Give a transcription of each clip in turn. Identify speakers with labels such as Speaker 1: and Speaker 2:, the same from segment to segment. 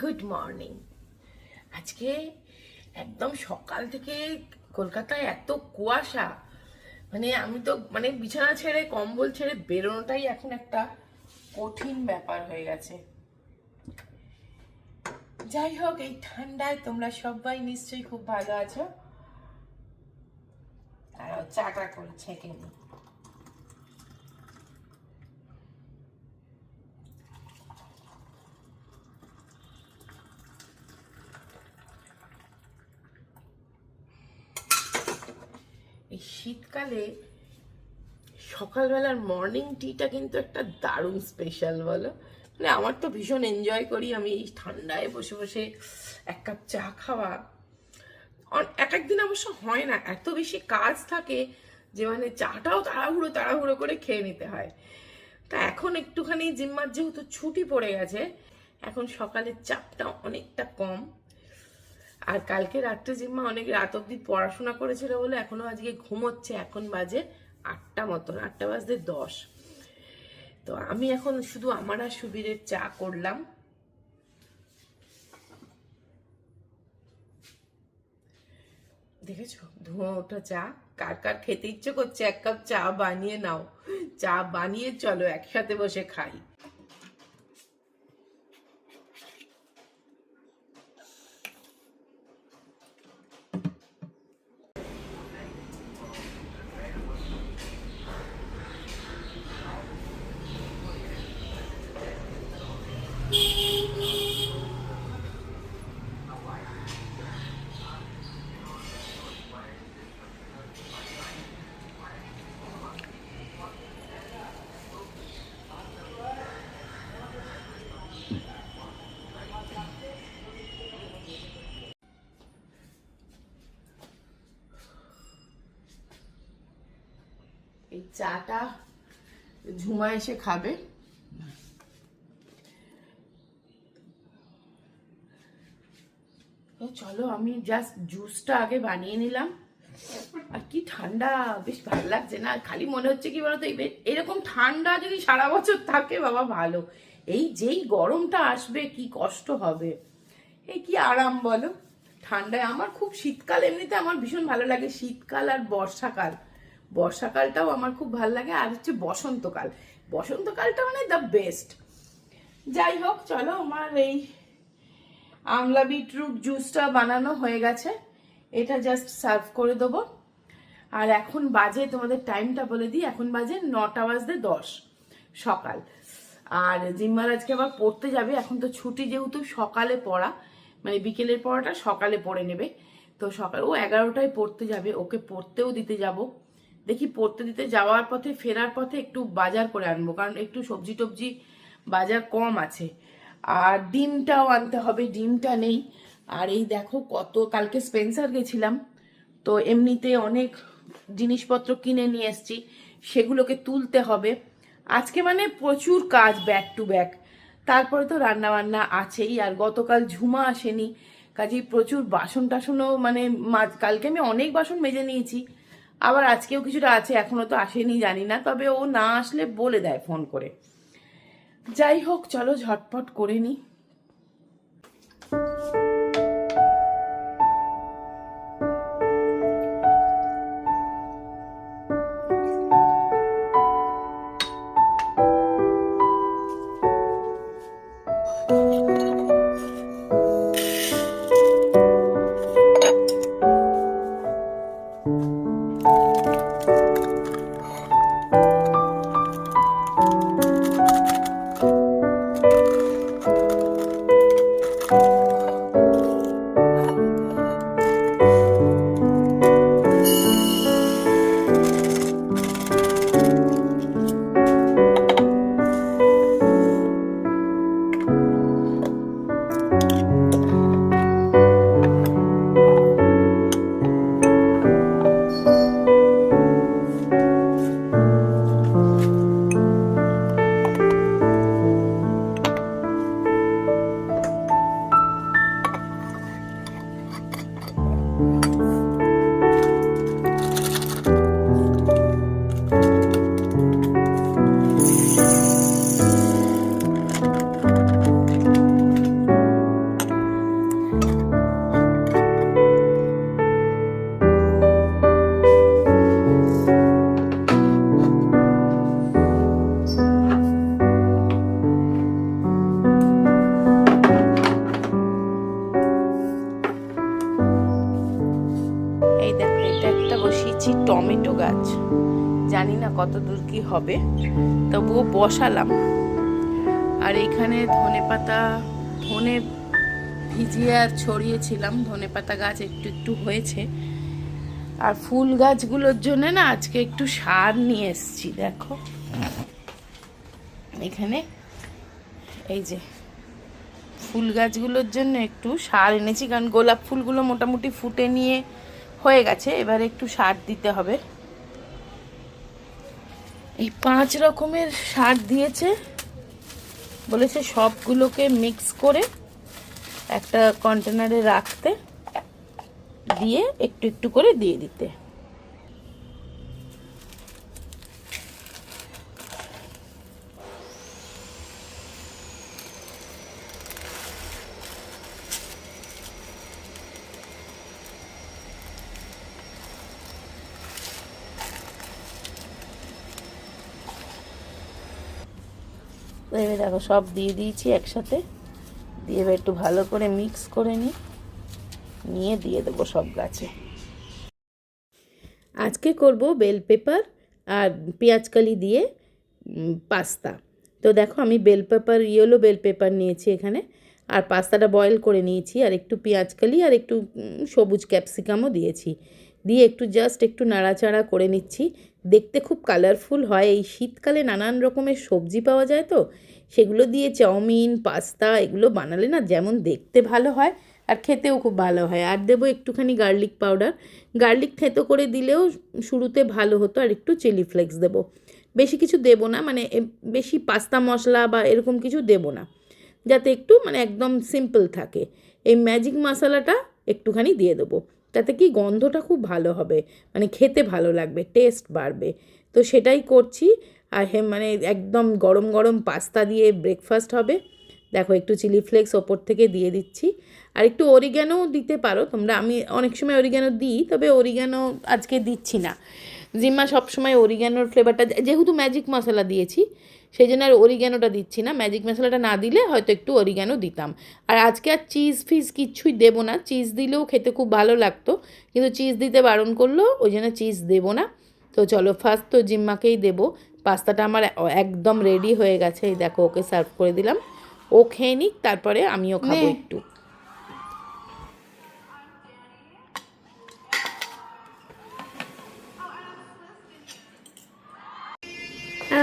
Speaker 1: Good morning আজকে একদম সকাল থেকে কলকাতায় এত কুয়াশা। মানে আমি তো মানে বিছানা ছেড়ে, কম্বল ছেড়ে বেরোনোটাই এখন একটা কঠিন ব্যাপার হয়ে গেছে। যাই হোক, এই ঠান্ডায় তোমরা সবাই নিশ্চয়ই খুব ভালো আছো। আর চাটা করে ছেঁকে এই শীতকালে সকালবেলার মর্নিং টিটা কিন্তু একটা দারুণ স্পেশাল বলো। মানে আমার তো ভীষণ এনজয় করি আমি এই ঠান্ডায় বসে বসে এক কাপ চা খাওয়া। এক একদিন অবশ্য হয় না, এত বেশি কাজ থাকে যে মানে চাটাও তাড়াহুড়ো তাড়াহুড়ো করে খেয়ে নিতে হয়। তা এখন একটুখানি জিম্মার যেহেতু ছুটি পড়ে গেছে, এখন সকালের চাপটা অনেকটা কম। আর কালকে রাত্রে জিম্মা অনেক রাত অব্দি পড়াশোনা করেছিল বলে এখনও আজকে ঘুমোচ্ছে, এখন বাজে আটটা মতন, আটটা বাজতে দশ। তো আমি এখন শুধু আমার আর সুবীরের চা করলাম। দেখেছ? ধোঁয়া ওঠা চা। কার কার খেতে ইচ্ছে করছে? এক কাপ চা বানিয়ে নাও। চা বানিয়ে চলো, একসাথে বসে খাই। এই চাটা ঝুমা এসে খাবে। চলো, আমি জাস্ট জুসটা আগে বানিয়ে নিলাম। আর কি ঠান্ডা, বেশ ভালো লাগছে না। খালি মনে হচ্ছে কি বলতো এরকম ঠান্ডা যদি সারা বছর থাকে, বাবা, ভালো। এই যেই গরমটা আসবে, কি কষ্ট হবে। এই কি আরাম বলো। ঠান্ডায় আমার খুব শীতকাল, এমনিতে আমার ভীষণ ভালো লাগে শীতকাল আর বর্ষাকাল। বর্ষাকালটাও আমার খুব ভালো লাগে, আর হচ্ছে বসন্তকাল। বসন্তকালটা মানে দ্য বেস্ট যাই হোক, চলো আমার এই আমলা বিটরুট জুসটা বানানো হয়ে গেছে। এটা জাস্ট সার্ভ করে দেবো। আর এখন বাজে, তোমাদের টাইমটা বলে দিই, এখন বাজে নটা বাজতে দশ সকাল। আর জিম্মার আজকে আবার পড়তে যাবে, এখন তো ছুটি যেহেতু সকালে পড়া মানে বিকেলের পড়াটা সকালে পড়ে নেবে। তো সকাল, ও এগারোটায় পড়তে যাবে, ওকে পড়তেও দিতে যাব। দেখি পড়তে দিতে যাওয়ার পথে, ফেরার পথে একটু বাজার করে আনব, কারণ একটু সবজি টবজি বাজার কম আছে। আর ডিমটাও আনতে হবে, ডিমটা নেই। আর এই দেখো কত, কালকে স্পেন্সার গেছিলাম, তো এমনিতে অনেক জিনিসপত্র কিনে নিয়ে এসেছি, সেগুলোকে তুলতে হবে। আজকে মানে প্রচুর কাজ ব্যাক টু ব্যাক তারপরে তো রান্না বান্না আছেই, আর গতকাল ঝুমা আসেনি, কাজেই প্রচুর বাসন টাসনও মানে কালকে আমি অনেক বাসন মেজে নিয়েছি। আবার আজকেও কিছুটা আছে, এখনও তো আসেনি, জানি না। তবে ও না আসলে বলে দেয় ফোন করে। যাই হোক, চলো ঝটপট করে নিই জানি না কত দূর কি হবে, তবুও বসালাম। আর এখানে ধনে পাতা, ধনে ভিজিয়ে আর ছড়িয়েছিলাম, ধনে পাতা গাছ একটু একটু হয়েছে। আর ফুল গাছগুলোর জন্য না আজকে একটু সার নিয়ে এসেছি, দেখো। এখানে এই যে ফুল গাছগুলোর জন্য একটু সার এনেছি, কারণ গোলাপ ফুলগুলো মোটামুটি ফুটে নিয়ে হয়ে গেছে, এবার একটু সার দিতে হবে। এই পাঁচ রকমের সার দিয়েছে। বলেছে সবগুলোকে মিক্স করে একটা কন্টেনারে রাখতে, দিয়ে একটু একটু করে দিয়ে দিতে। এবার দেখো, সব দিয়ে দিয়েছি একসাথে। দিয়ে এবার একটু ভালো করে মিক্স করে নিই। নিয়ে দিয়ে দেবো সব গাছে। আজকে করব বেল পেপার আর পেঁয়াজকালি দিয়ে পাস্তা। তো দেখো, আমি bell pepper yellow bell pepper নিয়েছি এখানে। আর পাস্তাটা বয়েল করে নিয়েছি, আর একটু পেঁয়াজকালি আর একটু সবুজ ক্যাপসিকামও দিয়েছি। দিয়ে একটু জাস্ট একটু নাড়াচাড়া করে নিচ্ছি। দেখতে খুব কালারফুল হয়। এই শীতকালে নানান রকমের সবজি পাওয়া যায় তো? সেগুলো দিয়ে চাউমিন, পাস্তা এগুলো বানালে না যেমন দেখতে ভালো হয় আর খেতেও খুব ভালো হয়। আর দেবো একটুখানি গার্লিক পাউডার গার্লিক থেতো করে দিলেও শুরুতে ভালো হতো আর একটু চিলি ফ্লেক্স দেবো। বেশি কিছু দেবো না মানে বেশি পাস্তা মশলা বা এরকম কিছু দেবো না। যাতে একটু মানে একদম সিম্পল থাকে। এই ম্যাজিক মশলাটা একটুখানি দিয়ে দেবো। তাতে কি গন্ধটা খুব ভালো হবে মানে খেতে ভালো লাগবে টেস্ট বাড়বে। তো সেটাই করছি, আর হে মানে একদম গরম গরম পাস্তা দিয়ে ব্রেকফাস্ট হবে। দেখো একটু চিলি ফ্লেক্স ওপর থেকে দিয়ে দিচ্ছি। আর একটু অরিগ্যানো দিতে পারো, তোমরা, আমি অনেক সময় অরিগ্যানো দিই, তবে অরিগ্যানো আজকে দিচ্ছি না। জিম্মা সবসময় অরিগ্যানোর ফ্লেভারটা যেহেতু ম্যাজিক মশলা দিয়েছি সেই জন্য আর অরিগ্যানোটা দিচ্ছি না। ম্যাজিক মশলাটা না দিলে হয়তো একটু অরিগ্যানো দিতাম। আর আজকে আর চিজ ফিজ কিচ্ছুই দেবো না। চিজ দিলেও খেতে খুব ভালো লাগতো কিন্তু চিজ দিতে বারণ করল ওই জন্য চিজ দেবো না। তো চলো ফার্স্ট তো জিম্মাকেই দেবো। পাস্তাটা আমার একদম রেডি হয়ে গেছে। এই দেখো ওকে সার্ভ করে দিলাম। ও খেয়ে নিক তারপরে আমিও খাব একটু।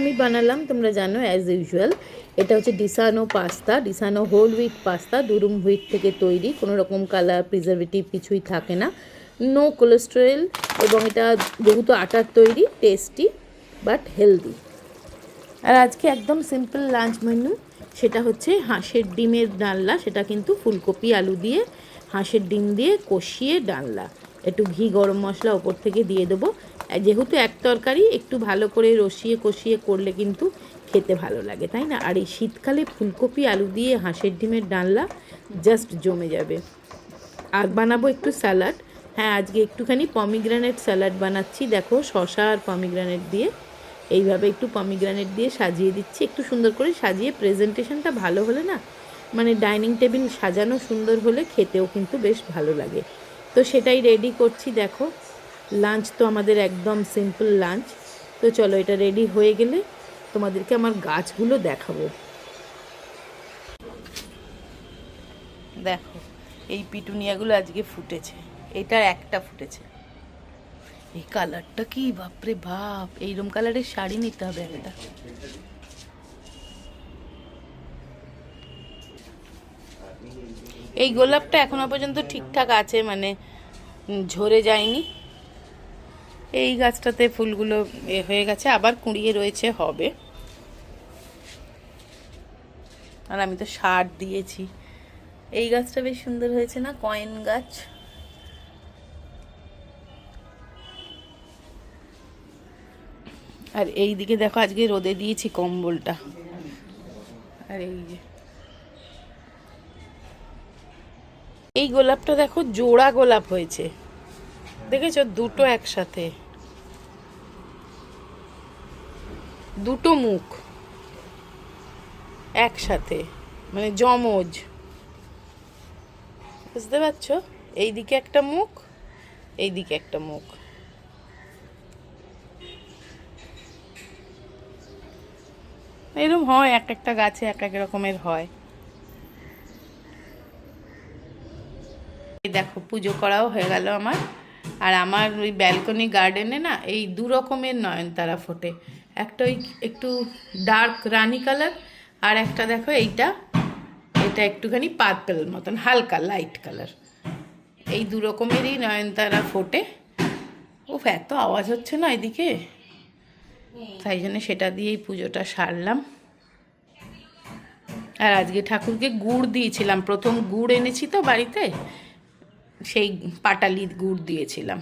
Speaker 1: আমি বানালাম, তোমরা জানো অ্যাজ ইউজুয়াল এটা হচ্ছে Disano pasta Disano whole wheat pasta durum wheat থেকে তৈরি। কোনো রকম কালার প্রিজারভেটিভ কিছুই থাকে না। নো কোলেস্টেরল এবং এটা যেহেতু আটার তৈরি টেস্টি বাট হেলদি আর আজকে একদম সিম্পল লাঞ্চ মেনু সেটা হচ্ছে হাঁসের ডিমের ডালনা। সেটা কিন্তু ফুলকপি, আলু দিয়ে, হাঁসের ডিম দিয়ে কষিয়ে ডালনা। একটু ঘি, গরম মশলা ওপর থেকে দিয়ে দেবো। যেহেতু এক তরকারি, একটু ভালো করে রসিয়ে কষিয়ে করলে কিন্তু খেতে ভালো লাগে, তাই না? আর এই শীতকালে ফুলকপি, আলু দিয়ে হাঁসের ডিমের ডালনা জাস্ট জমে যাবে। আর বানাবো একটু স্যালাড। হ্যাঁ আজকে একটুখানি পমিগ্রানেট স্যালাড বানাচ্ছি। দেখো শশা আর পমিগ্রানেট দিয়ে। এইভাবে একটু পমিগ্রানেট দিয়ে সাজিয়ে দিচ্ছি। একটু সুন্দর করে সাজিয়ে প্রেজেন্টেশনটা ভালো হলে না মানে ডাইনিং টেবিল সাজানো সুন্দর হলে খেতেও কিন্তু বেশ ভালো লাগে। তো সেটাই রেডি করছি, দেখো। লাঞ্চ তো আমাদের একদম সিম্পল লাঞ্চ তো চলো, এটা রেডি হয়ে গেলে তোমাদেরকে আমার গাছগুলো দেখাবো। দেখো, এই পিটুনিয়াগুলো আজকে ফুটেছে। এটা একটা ফুটেছে। এই কালারটা কি? বাপরে বাপ! এইরকম কালারের শাড়ি নিতে হবে একটা। এই গোলাপটা এখনও পর্যন্ত ঠিকঠাক আছে মানে ঝরে যায়নি। এই গাছটাতে ফুলগুলো হয়ে গেছে, আবার কুড়িয়ে রয়েছে, হবে। আর আমি তো সার দিয়েছি। এই গাছটা বেশ সুন্দর হয়েছে না, কয়েন গাছ? আর এই দিকে দেখো, আজকে রোদে দিয়েছি কম্বলটা। আর এই যে এই গোলাপটা দেখো, জোড়া গোলাপ হয়েছে। দেখেছ? দুটো একসাথে। দুটো মুখ। একসাথে। মানে জমজ বুঝতে পারছ? এইদিকে একটা মুখ এই দিকে একটা মুখ। এরকম হয় এক একটা গাছে এক এক রকমের হয়। দেখো, পুজো করাও হয়ে গেল আমার। আর আমার ওই ব্যালকনি গার্ডেনে না, এই দু রকমের নয়নতারা ফোটে। একটা ওই একটু ডার্ক রানি কালার আর একটা দেখো এইটা। এটা একটুখানি পার্পেল মতন, হালকা লাইট কালার এই দু রকমেরই নয়নতারা ফোটে। ও এত আওয়াজ হচ্ছে না এদিকে? তাই জন্য সেটা দিয়েই পুজোটা সারলাম। আর আজকে ঠাকুরকে গুড় দিয়েছিলাম। প্রথম গুড় এনেছি তো বাড়িতে সেই পাটালি গুড় দিয়েছিলাম।